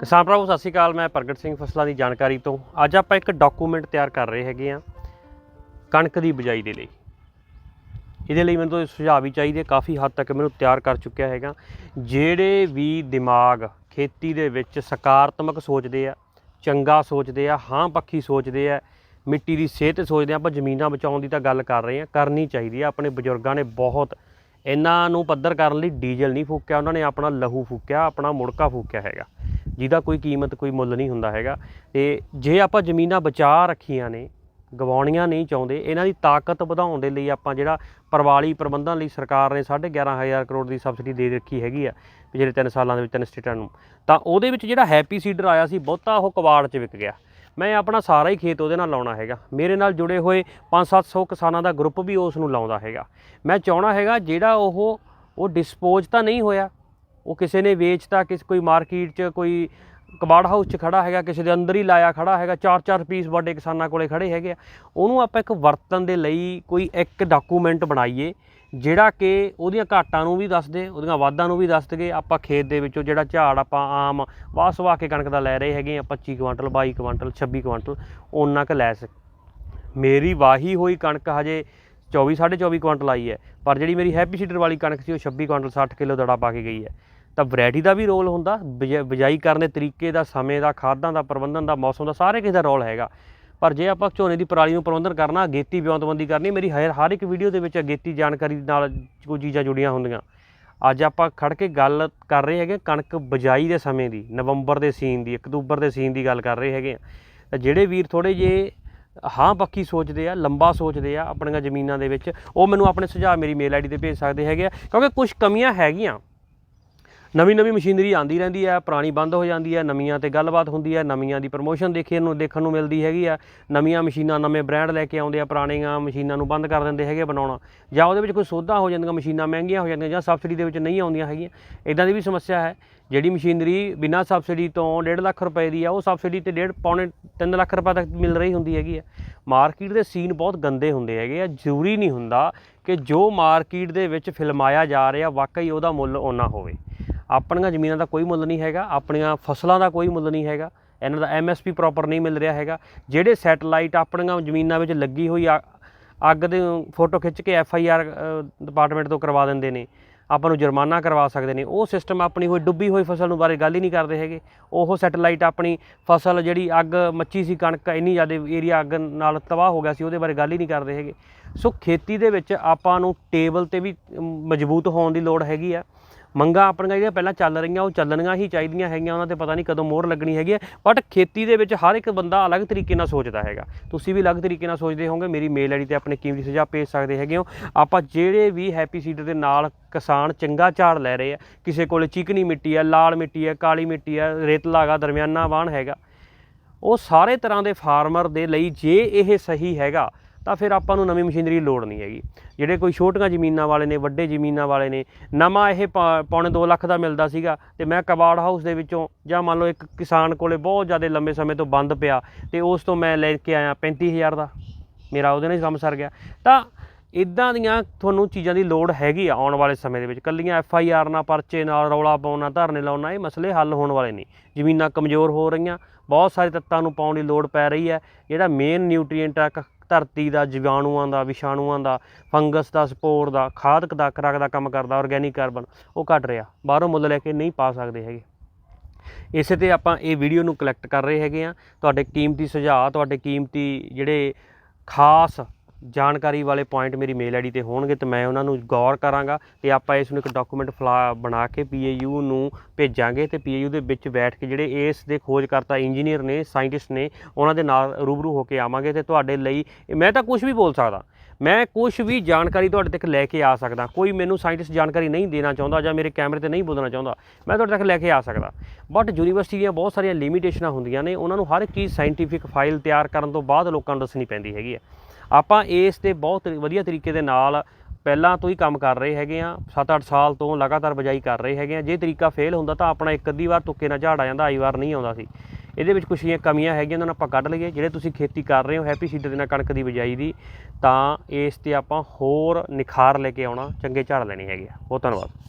ਕਿਸਾਨ ਭਰਾਵੋ, ਸਤਿ ਸ਼੍ਰੀ ਅਕਾਲ। ਮੈਂ ਪ੍ਰਗਟ ਸਿੰਘ ਫਸਲਾਂ ਦੀ ਜਾਣਕਾਰੀ ਤੋਂ। ਅੱਜ ਆਪਾਂ ਇੱਕ ਡਾਕੂਮੈਂਟ ਤਿਆਰ ਕਰ ਰਹੇ ਹੈਗੇ ਆ ਕਣਕ ਦੀ ਬਿਜਾਈ ਦੇ ਲਈ। ਇਹਦੇ ਲਈ ਮੈਨੂੰ ਤੋਂ ਸੁਝਾਅ ਵੀ ਚਾਹੀਦੇ, ਕਾਫੀ ਹੱਦ ਤੱਕ ਮੈਨੂੰ ਤਿਆਰ ਕਰ ਚੁੱਕਿਆ ਹੈਗਾ। ਜਿਹੜੇ ਵੀ ਦਿਮਾਗ ਖੇਤੀ ਦੇ ਵਿੱਚ ਸਕਾਰਾਤਮਕ ਸੋਚਦੇ ਆ, ਚੰਗਾ ਸੋਚਦੇ ਆ, ਹਾਂ ਪੱਖੀ ਸੋਚਦੇ ਆ, ਮਿੱਟੀ ਦੀ ਸਿਹਤ ਸੋਚਦੇ ਆ, ਆਪਾਂ ਜ਼ਮੀਨਾਂ ਬਚਾਉਣ ਦੀ ਤਾਂ ਗੱਲ ਕਰ ਰਹੇ ਆ ਕਰਨੀ ਚਾਹੀਦੀ ਆ। ਆਪਣੇ ਬਜ਼ੁਰਗਾਂ ਨੇ ਬਹੁਤ ਇਹਨਾਂ ਨੂੰ ਪੱਧਰ ਕਰਨ ਲਈ ਡੀਜ਼ਲ ਨਹੀਂ ਫੂਕਿਆ, ਉਹਨਾਂ ਨੇ ਆਪਣਾ ਲਹੂ ਫੂਕਿਆ, ਆਪਣਾ ਮੁੜਕਾ ਫੂਕਿਆ ਹੈਗਾ। ਜਿਹਦਾ ਕੋਈ ਕੀਮਤ, ਕੋਈ ਮੁੱਲ ਨਹੀਂ ਹੁੰਦਾ ਹੈਗਾ। ਤੇ ਜੇ ਆਪਾਂ ਜ਼ਮੀਨਾਂ ਬਚਾ ਰੱਖੀਆਂ ਨੇ, ਗਵਾਉਣੀਆਂ ਨਹੀਂ ਚਾਹੁੰਦੇ, ਇਹਨਾਂ ਦੀ ਤਾਕਤ ਵਧਾਉਣ ਦੇ ਲਈ ਆਪਾਂ ਜਿਹੜਾ ਪਰਵਾਲੀ ਪ੍ਰਬੰਧਨ ਲਈ ਸਰਕਾਰ ਨੇ 11500 ਕਰੋੜ ਦੀ ਸਬਸਿਡੀ ਦੇ ਰੱਖੀ ਹੈਗੀ ਆ, ਪਿਛਲੇ 3 ਸਾਲਾਂ ਦੇ ਵਿੱਚ, ਤਿੰਨ ਸਟੇਟਾਂ ਨੂੰ, ਤਾਂ ਉਹਦੇ ਵਿੱਚ ਜਿਹੜਾ ਹੈਪੀ ਸੀਡਰ ਆਇਆ ਸੀ, ਬਹੁਤਾ ਉਹ ਕਵਾੜ 'ਚ ਵਿਕ ਗਿਆ। ਮੈਂ ਆਪਣਾ ਸਾਰਾ ਹੀ ਖੇਤ ਉਹਦੇ ਨਾਲ ਲਾਉਣਾ ਹੈਗਾ। ਮੇਰੇ ਨਾਲ ਜੁੜੇ ਹੋਏ 5-700 ਕਿਸਾਨਾਂ ਦਾ ਗਰੁੱਪ ਵੀ ਉਸ ਨੂੰ ਲਾਉਂਦਾ ਹੈਗਾ। ਮੈਂ ਚਾਹਣਾ ਹੈਗਾ ਜਿਹੜਾ ਉਹ ਉਹ ਡਿਸਪੋਜ਼ ਤਾਂ ਨਹੀਂ ਹੋਇਆ ਉਹ ਕਿਸੇ ਨੇ ਵੇਚਤਾ, ਕਿਸ, ਕੋਈ ਮਾਰਕੀਟ 'ਚ ਕੋਈ ਕਬਾੜ ਹਾਊਸ 'ਚ ਖੜਾ ਹੈਗਾ, ਕਿਸੇ ਦੇ ਅੰਦਰ ਹੀ ਲਾਇਆ ਖੜਾ ਹੈਗਾ ਚਾਰ ਚਾਰ ਪੀਸ ਵੱਡੇ ਕਿਸਾਨਾਂ ਕੋਲੇ ਖੜੇ ਹੈਗੇ ਆ। ਉਹਨੂੰ ਆਪਾਂ ਇੱਕ ਵਰਤਨ ਦੇ ਲਈ ਕੋਈ ਇੱਕ ਡਾਕੂਮੈਂਟ ਬਣਾਈਏ, ਜਿਹੜਾ ਕਿ ਉਹਦੀਆਂ ਘਾਟਾਂ ਨੂੰ ਵੀ ਦੱਸ ਦੇ, ਉਹਦੀਆਂ ਵਾਧਾਂ ਨੂੰ ਵੀ ਦੱਸ ਦਗੇ ਆਪਾਂ ਖੇਤ ਦੇ ਵਿੱਚੋਂ ਜਿਹੜਾ ਝਾੜ ਆਪਾਂ ਆਮ ਵਾਹ ਸਵਾ ਕੇ ਕਣਕ ਦਾ ਲੈ ਰਹੇ ਹੈਗੇ ਆ 25 ਕੁਇੰਟਲ 22 ਕੁਇੰਟਲ 26 ਕੁਇੰਟਲ ਉਹਨਾਂ ਕ ਲੈ ਸਕ। ਮੇਰੀ ਵਾਹੀ ਹੋਈ ਕਣਕ ਹਜੇ 24 24.5 ਕੁਇੰਟਲ ਆਈ ਹੈ। ਪਰ ਜਿਹੜੀ ਮੇਰੀ ਹੈਪੀ ਸੀਡਰ ਵਾਲੀ ਕਣਕ ਸੀ, ਉਹ 26 ਕੁਇੰਟਲ 60 ਕਿਲੋ ਦੜਾ ਪਾ ਕੇ ਗਈ ਹੈ। ਤਾਂ ਵੈਰਾਈਟੀ ਦਾ ਵੀ ਰੋਲ ਹੁੰਦਾ, ਬਿਜ- ਬਿਜਾਈ ਕਰਨ ਦੇ ਤਰੀਕੇ ਦਾ, ਸਮੇਂ ਦਾ, ਖਾਦਾਂ ਦਾ, ਪ੍ਰਬੰਧਨ ਦਾ, ਮੌਸਮ ਦਾ, ਸਾਰੇ ਕਿਸੇ ਦਾ ਰੋਲ ਹੈਗਾ। ਪਰ ਜੇ ਆਪਾਂ ਝੋਨੇ ਦੀ ਪਰਾਲੀ ਨੂੰ ਪ੍ਰਬੰਧਨ ਕਰਨਾ, ਅਗੇਤੀ ਵਿਉਂਤਬੰਦੀ ਕਰਨੀ, ਮੇਰੀ ਹਰ ਹਰ ਇੱਕ ਵੀਡੀਓ ਦੇ ਵਿੱਚ ਅਗੇਤੀ ਜਾਣਕਾਰੀ ਨਾਲ ਕੋਈ ਚੀਜ਼ਾਂ ਜੁੜੀਆਂ ਹੁੰਦੀਆਂ। ਅੱਜ ਆਪਾਂ ਖੜ ਕੇ ਗੱਲ ਕਰ ਰਹੇ ਹੈਗੇ ਕਣਕ ਬਿਜਾਈ ਦੇ ਸਮੇਂ ਦੀ, ਨਵੰਬਰ ਦੇ ਸੀਨ ਦੀ, ਅਕਤੂਬਰ ਦੇ ਸੀਨ ਦੀ ਗੱਲ ਕਰ ਰਹੇ ਹੈਗੇ ਆ ਤਾਂ ਜਿਹੜੇ ਵੀਰ ਥੋੜੇ ਜੇ ਹਾਂ ਪੱਕੀ ਸੋਚਦੇ ਆ, ਲੰਬਾ ਸੋਚਦੇ ਆ ਆਪਣੀਆਂ ਜ਼ਮੀਨਾਂ ਦੇ ਵਿੱਚ। ਉਹ ਮੈਨੂੰ ਆਪਣੇ ਸੁਝਾਅ ਮੇਰੀ ਮੇਲ ਆਈਡੀ ਤੇ ਭੇਜ ਸਕਦੇ ਹੈਗੇ ਆ, ਕਿਉਂਕਿ ਕੁਝ ਕਮੀਆਂ ਹੈਗੀਆਂ। ਨਵੀਂ ਨਵੀਂ ਮਸ਼ੀਨਰੀ ਆਂਦੀ ਰਹਿੰਦੀ ਹੈ, ਪੁਰਾਣੀ ਬੰਦ ਹੋ ਜਾਂਦੀ ਹੈ, ਨਵੀਆਂ ਤੇ ਗੱਲਬਾਤ ਹੁੰਦੀ ਹੈ, ਨਵੀਆਂ ਦੀ ਪ੍ਰਮੋਸ਼ਨ ਦੇਖੇ ਨੂੰ ਦੇਖਣ ਨੂੰ ਮਿਲਦੀ ਹੈਗੀ ਆ। ਨਵੀਆਂ ਮਸ਼ੀਨਾਂ, ਨਵੇਂ ਬ੍ਰਾਂਡ ਲੈ ਕੇ ਆਉਂਦੇ ਆ, ਪੁਰਾਣੀਆਂ ਮਸ਼ੀਨਾਂ ਨੂੰ ਬੰਦ ਕਰ ਦਿੰਦੇ ਹੈਗੇ ਬਣਾਉਣਾ। ਜਾਂ ਉਹਦੇ ਵਿੱਚ ਕੋਈ ਸੋਧਾਂ ਹੋ ਜਾਂਦੀਆਂ, ਮਸ਼ੀਨਾਂ ਮਹਿੰਗੀਆਂ ਹੋ ਜਾਂਦੀਆਂ, ਜਾਂ ਸਬਸਿਡੀ ਦੇ ਵਿੱਚ ਨਹੀਂ ਆਉਂਦੀਆਂ ਹੈਗੀਆਂ। ਇਦਾਂ ਦੀ ਵੀ ਸਮੱਸਿਆ ਹੈ। ਜਿਹੜੀ ਮਸ਼ੀਨਰੀ ਬਿਨਾਂ ਸਬਸਿਡੀ ਤੋਂ 1.5 ਲੱਖ ਰੁਪਏ ਦੀ ਆ, ਉਹ ਸਬਸਿਡੀ ਤੇ 1.5 ਪੌਣੇ 3 ਲੱਖ ਰੁਪਏ ਤੱਕ ਮਿਲ ਰਹੀ ਹੁੰਦੀ ਹੈਗੀ ਆ। ਮਾਰਕੀਟ ਦੇ ਸੀਨ ਬਹੁਤ ਗੰਦੇ ਹੁੰਦੇ ਹੈਗੇ ਆ। ਜ਼ਰੂਰੀ ਨਹੀਂ ਹੁੰਦਾ ਕਿ ਜੋ ਮਾਰਕੀਟ ਦੇ ਵਿੱਚ ਫਿਲਮਾਇਆ ਜਾ ਰਿਹਾ, ਵਾਕਈ ਉਹਦਾ ਮੁੱਲ ਓਨਾ ਹੋਵੇ। ਆਪਣੀਆਂ ਜ਼ਮੀਨਾਂ ਦਾ ਕੋਈ ਮੁੱਲ ਨਹੀਂ ਹੈਗਾ, ਆਪਣੀਆਂ ਫਸਲਾਂ ਦਾ ਕੋਈ ਮੁੱਲ ਨਹੀਂ ਹੈਗਾ, ਇਹਨਾਂ ਦਾ ਐਮਐਸਪੀ ਪ੍ਰੋਪਰ ਨਹੀਂ ਮਿਲ ਰਿਹਾ ਹੈਗਾ। ਜਿਹੜੇ ਸੈਟਲਾਈਟ ਆਪਣੀਆਂ ਜ਼ਮੀਨਾਂ ਵਿੱਚ ਲੱਗੀ ਹੋਈ ਆ- ਅੱਗ ਦੇ ਫੋਟੋ ਖਿੱਚ ਕੇ ਐਫਆਈਆਰ ਡਿਪਾਰਟਮੈਂਟ ਤੋਂ ਕਰਵਾ ਦਿੰਦੇ ਨੇ, ਆਪਾਂ ਨੂੰ ਜੁਰਮਾਨਾ ਕਰਵਾ ਸਕਦੇ ਨੇ। ਉਹ ਸਿਸਟਮ ਆਪਣੀ ਹੋਈ, ਡੁੱਬੀ ਹੋਈ ਫਸਲ ਨੂੰ ਬਾਰੇ ਗੱਲ ਹੀ ਨਹੀਂ ਕਰਦੇ ਹੈਗੇ। ਉਹ ਸੈਟਲਾਈਟ ਆਪਣੀ ਫਸਲ ਜਿਹੜੀ ਅੱਗ ਮੱਚੀ ਸੀ ਕਣਕ, ਇੰਨੀ ਜ਼ਿਆਦਾ ਏਰੀਆ ਅੱਗ ਨਾਲ ਤਬਾਹ ਹੋ ਗਿਆ ਸੀ, ਉਹਦੇ ਬਾਰੇ ਗੱਲ ਹੀ ਨਹੀਂ ਕਰਦੇ ਹੈਗੇ। ਸੋ ਖੇਤੀ ਦੇ ਵਿੱਚ ਆਪਾਂ ਨੂੰ ਟੇਬਲ ਤੇ ਵੀ ਮਜ਼ਬੂਤ ਹੋਣ ਦੀ ਲੋੜ ਹੈਗੀ ਆ। ਮੰਗਾਂ ਆਪਣੀਆਂ ਜਿਹੜੀਆਂ ਪਹਿਲਾਂ ਚੱਲ ਰਹੀਆਂ, ਉਹ ਚੱਲਣੀਆਂ ਹੀ ਚਾਹੀਦੀਆਂ ਹੈਗੀਆਂ, ਉਹਨਾਂ ਤੇ ਪਤਾ ਨਹੀਂ ਕਦੋਂ ਮੋਹਰ ਲੱਗਣੀ ਹੈਗੀ ਹੈ। ਬਟ ਖੇਤੀ ਦੇ ਵਿੱਚ ਹਰ ਇੱਕ ਬੰਦਾ ਅਲੱਗ ਤਰੀਕੇ ਨਾਲ ਸੋਚਦਾ ਹੈਗਾ। ਤੁਸੀਂ ਵੀ ਅਲੱਗ ਤਰੀਕੇ ਨਾਲ ਸੋਚਦੇ ਹੋਵੋਗੇ, ਮੇਰੀ ਮੇਲ ਆਈਡੀ ਤੇ ਆਪਣੇ ਕੀਮਤੀ ਸੁਝਾਅ ਭੇਜ ਸਕਦੇ ਹੈਗੇ ਹੋ। ਆਪਾਂ ਜਿਹੜੇ ਵੀ ਹੈਪੀ ਸੀਡਰ ਦੇ ਨਾਲ ਕਿਸਾਨ ਚੰਗਾ ਝਾੜ ਲੈ ਰਹੇ ਆ, ਕਿਸੇ ਕੋਲੇ ਚਿਕਨੀ ਮਿੱਟੀ ਆ, ਲਾਲ ਮਿੱਟੀ ਹੈ ਕਾਲੀ ਮਿੱਟੀ ਆ ਰੇਤਲਾ ਹੈਗਾ ਦਰਮਿਆਨਾ ਵਾਹਣ ਹੈਗਾ, ਉਹ ਸਾਰੇ ਤਰ੍ਹਾਂ ਦੇ ਫਾਰਮਰ ਦੇ ਲਈ ਜੇ ਇਹ ਸਹੀ ਹੈਗਾ ਤਾਂ ਫਿਰ ਆਪਾਂ ਨੂੰ ਨਵੀਂ ਮਸ਼ੀਨਰੀ ਲੋੜ ਨਹੀਂ ਹੈਗੀ। ਜਿਹੜੇ ਕੋਈ ਛੋਟੀਆਂ ਜ਼ਮੀਨਾਂ ਵਾਲੇ ਨੇ, ਵੱਡੇ ਜ਼ਮੀਨਾਂ ਵਾਲੇ ਨੇ, ਨਵਾਂ ਇਹ ਪਾ- ਪੌਣੇ 2 ਲੱਖ ਦਾ ਮਿਲਦਾ ਸੀਗਾ ਤੇ ਮੈਂ ਕਬਾੜ ਹਾਊਸ ਦੇ ਵਿੱਚੋਂ ਜਾਂ ਮੰਨ ਲਓ ਇੱਕ ਕਿਸਾਨ ਕੋਲੇ ਬਹੁਤ ਜ਼ਿਆਦਾ ਲੰਬੇ ਸਮੇਂ ਤੋਂ ਬੰਦ ਪਿਆ ਤੇ ਉਸ ਤੋਂ ਮੈਂ ਲੈ ਕੇ ਆਇਆ 35000 ਦਾ। ਮੇਰਾ ਉਹਦੇ ਨਾਲ ਹੀ ਕੰਮ ਸਰ ਗਿਆ। ਤਾਂ ਇਦਾਂ ਦੀਆਂ ਤੁਹਾਨੂੰ ਚੀਜ਼ਾਂ ਦੀ ਲੋੜ ਹੈਗੀ ਆ ਆਉਣ ਵਾਲੇ ਸਮੇਂ ਦੇ ਵਿੱਚ। ਕੱਲੀਆਂ ਐਫ ਆਈ ਆਰ ਨਾਲ ਪਰਚੇ ਨਾਲ ਰੌਲਾ ਪਾਉਣਾ, ਧਰਨੇ ਲਾਉਣਾ, ਇਹ ਮਸਲੇ ਹੱਲ ਹੋਣ ਵਾਲੇ ਨਹੀਂ। ਜ਼ਮੀਨਾਂ ਕਮਜ਼ੋਰ ਹੋ ਰਹੀਆਂ, ਬਹੁਤ ਸਾਰੇ ਤੱਤਾਂ ਨੂੰ ਪਾਉਣ ਦੀ ਲੋੜ ਪੈ ਰਹੀ ਹੈ। ਜਿਹੜਾ ਮੇਨ ਨਿਊਟ੍ਰੀਐਂਟ ਆ ਧਰਤੀ ਦਾ, ਜੀਵਾਣੂਆਂ ਦਾ, ਵਿਸ਼ਾਣੂਆਂ ਦਾ, ਫੰਗਸ ਦਾ, ਸਪੋਰ ਦਾ, ਖਾਦਕ ਦਾ, ਖੁਰਾਕ ਦਾ ਕੰਮ ਕਰਦਾ ਆਰਗੈਨਿਕ ਕਾਰਬਨ ਉਹ ਘਟ ਰਿਹਾ। ਬਾਹਰੋਂ ਮੁੱਲ ਲੈ ਕੇ ਨਹੀਂ ਪਾ ਸਕਦੇ ਹੈਗੇ। ਇਸੇ ਤੇ ਆਪਾਂ ਇਹ ਵੀਡੀਓ ਨੂੰ ਕਲੈਕਟ ਕਰ ਰਹੇ ਹੈਗੇ ਆ ਤੁਹਾਡੇ ਕੀਮਤੀ ਸੁਝਾਅ, ਤੁਹਾਡੇ ਕੀਮਤੀ ਜਿਹੜੇ ਖਾਸ ਜਾਣਕਾਰੀ ਵਾਲੇ ਪੁਆਇੰਟ ਮੇਰੀ ਮੇਲ ਆਈਡੀ ਤੇ ਹੋਣਗੇ ਤੇ ਮੈਂ ਉਹਨਾਂ ਨੂੰ ਗੌਰ ਕਰਾਂਗਾ ਤੇ ਆਪਾਂ ਇਸ ਨੂੰ ਇੱਕ ਡਾਕੂਮੈਂਟ ਫਲਾ ਬਣਾ ਕੇ ਪੀਏਯੂ ਨੂੰ ਭੇਜਾਂਗੇ ਤੇ ਪੀਏਯੂ ਦੇ ਵਿੱਚ ਬੈਠ ਕੇ ਜਿਹੜੇ ਇਸ ਦੇ ਖੋਜਕਰਤਾ ਇੰਜੀਨੀਅਰ ਨੇ ਸਾਇੰਟਿਸਟ ਨੇ, ਉਹਨਾਂ ਦੇ ਨਾਲ ਰੂਬਰੂ ਹੋ ਕੇ ਆਵਾਂਗੇ ਤੇ ਤੁਹਾਡੇ ਲਈ ਮੈਂ ਤਾਂ ਕੁਝ ਵੀ ਬੋਲ ਸਕਦਾ। ਮੈਂ ਕੁਝ ਵੀ ਜਾਣਕਾਰੀ ਤੁਹਾਡੇ ਤੱਕ ਲੈ ਕੇ ਆ ਸਕਦਾ। ਕੋਈ ਮੈਨੂੰ ਸਾਇੰਟਿਸਟ ਜਾਣਕਾਰੀ ਨਹੀਂ ਦੇਣਾ ਚਾਹੁੰਦਾ ਜਾਂ ਮੇਰੇ ਕੈਮਰੇ ਤੇ ਨਹੀਂ ਬੋਲਣਾ ਚਾਹੁੰਦਾ, ਮੈਂ ਤੁਹਾਡੇ ਤੱਕ ਲੈ ਕੇ ਆ ਸਕਦਾ। ਬਟ ਯੂਨੀਵਰਸਿਟੀ ਦੀਆਂ ਬਹੁਤ ਸਾਰੀਆਂ ਲਿਮਿਟੇਸ਼ਨਾਂ ਹੁੰਦੀਆਂ ਨੇ, ਉਹਨਾਂ ਨੂੰ ਹਰ ਇੱਕ ਚੀਜ਼ ਸਾਇੰਟੀਫਿਕ ਫਾਈਲ ਤਿਆਰ ਕਰਨ ਤੋਂ ਬਾਅਦ ਲੋਕਾਂ ਨੂੰ ਦੱਸਣੀ ਪੈਂਦੀ ਹੈਗੀ ਹੈ। ਆਪਾਂ ਇਸ ਤੇ ਬਹੁਤ ਵਧੀਆ ਤਰੀਕੇ ਦੇ ਨਾਲ ਪਹਿਲਾਂ ਤੋਂ ਹੀ ਕੰਮ ਕਰ ਰਹੇ ਹੈਗੇ ਆ 7-8 ਸਾਲ ਤੋਂ ਲਗਾਤਾਰ ਬਜਾਈ ਕਰ ਰਹੇ ਹੈਗੇ ਆ। ਜੇ ਤਰੀਕਾ ਫੇਲ ਹੁੰਦਾ ਤਾਂ ਆਪਣਾ ਇੱਕ ਅੱਧੀ ਵਾਰ ਤੁੱਕੇ ਨਾਲ ਝਾੜ ਆ ਜਾਂਦਾ, ਆਈ ਵਾਰ ਨਹੀਂ ਆਉਂਦਾ ਸੀ। ਇਹਦੇ ਵਿੱਚ ਕੁਛ ਜਿਹੀਆਂ ਕਮੀਆਂ ਹੈਗੀਆਂ ਉਹਨਾਂ ਨੂੰ ਆਪਾਂ ਕੱਢ ਲਈਏ। ਜਿਹੜੇ ਤੁਸੀਂ ਖੇਤੀ ਕਰ ਰਹੇ ਹੋ, ਹੈਪੀ ਸੀਡਰ ਦੇ ਨਾਲ ਕਣਕ ਦੀ ਬਿਜਾਈ ਦੀ, ਤਾਂ ਇਸ ਤੇ ਆਪਾਂ ਹੋਰ ਨਿਖਾਰ ਲੈ ਕੇ ਆਉਣਾ, ਚੰਗੇ ਝਾੜ ਲੈਣੇ ਹੈਗੇ ਆ। ਬਹੁਤ ਧੰਨਵਾਦ।